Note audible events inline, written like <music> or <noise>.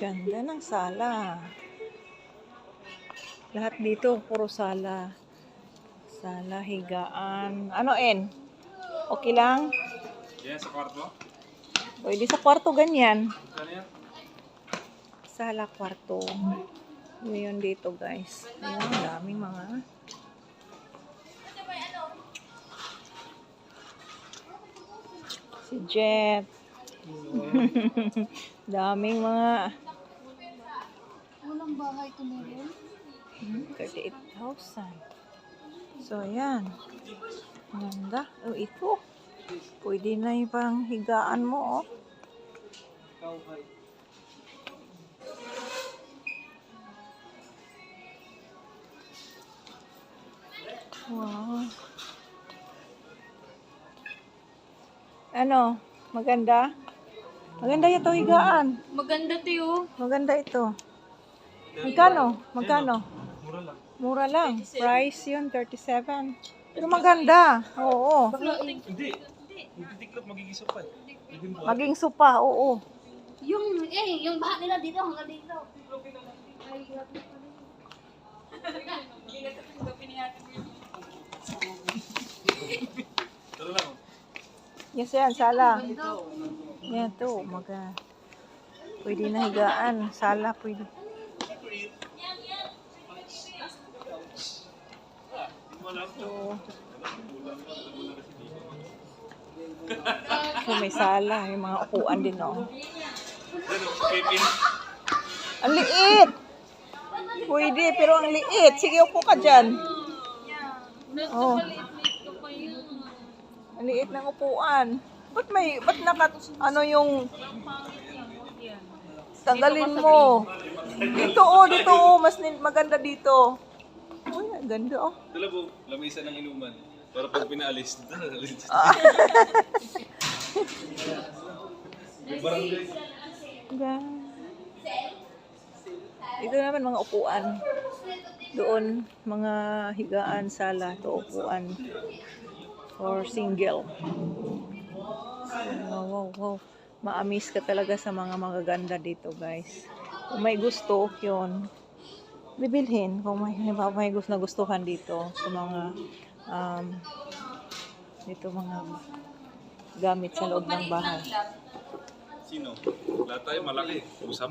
Ganda ng sala. Lahat dito, puro sala. Sala, higaan. Ano, En? Okay lang? Yan, sa kwarto. Pwede sa kwarto ganyan. Ano yan? Sala, kwarto. Ngayon dito, guys. Ayan, daming mga... Si Jet. <laughs> daming mga... Walang bahay ito meron. Hmm, 38,000. So, ayan. Ganda. Oh, ito. Pwede na yung parang higaan mo, oh. Wow. Ano? Maganda? Maganda ito higaan. Maganda tiyo. Maganda ito. Magkano? Magkano? Mura lang. Mura lang. Price yun, 37. Pero maganda. Oo. Hindi. Hindi tiklop, magigisok pa eh. Maging supa, oo. Yung, eh, yung bahay nila dito hanggang dito. Yes, yan, sala. Yan to, maga. Pwede na higaan. Sala, pwede. So may sala, may mga upuan din, oh. Ang liit! Pwede, pero ang liit. Sige, upo ka dyan. Oh. Ang liit ng upuan. Ba't may, ba't naka, ano yung, tanggalin mo. Dito, oh, dito, oh, mas maganda dito. Uy, ang ganda, oh. Dala po, lamisa ng inuman. Para pag pinaalis, <laughs> alis. <laughs> Barangay. Ito naman mga upuan. Doon, mga higaan, sala, to upuan. Or single. Wow, wow, wow. Ma-amaze ka talaga sa mga magaganda dito, guys. Kung may gusto, yun. Bibilhin. Kung may, may gusto na gustuhan dito sa mga um, dito mga gamit sa loob ng bahay. Sino? Lahat tayo malaki.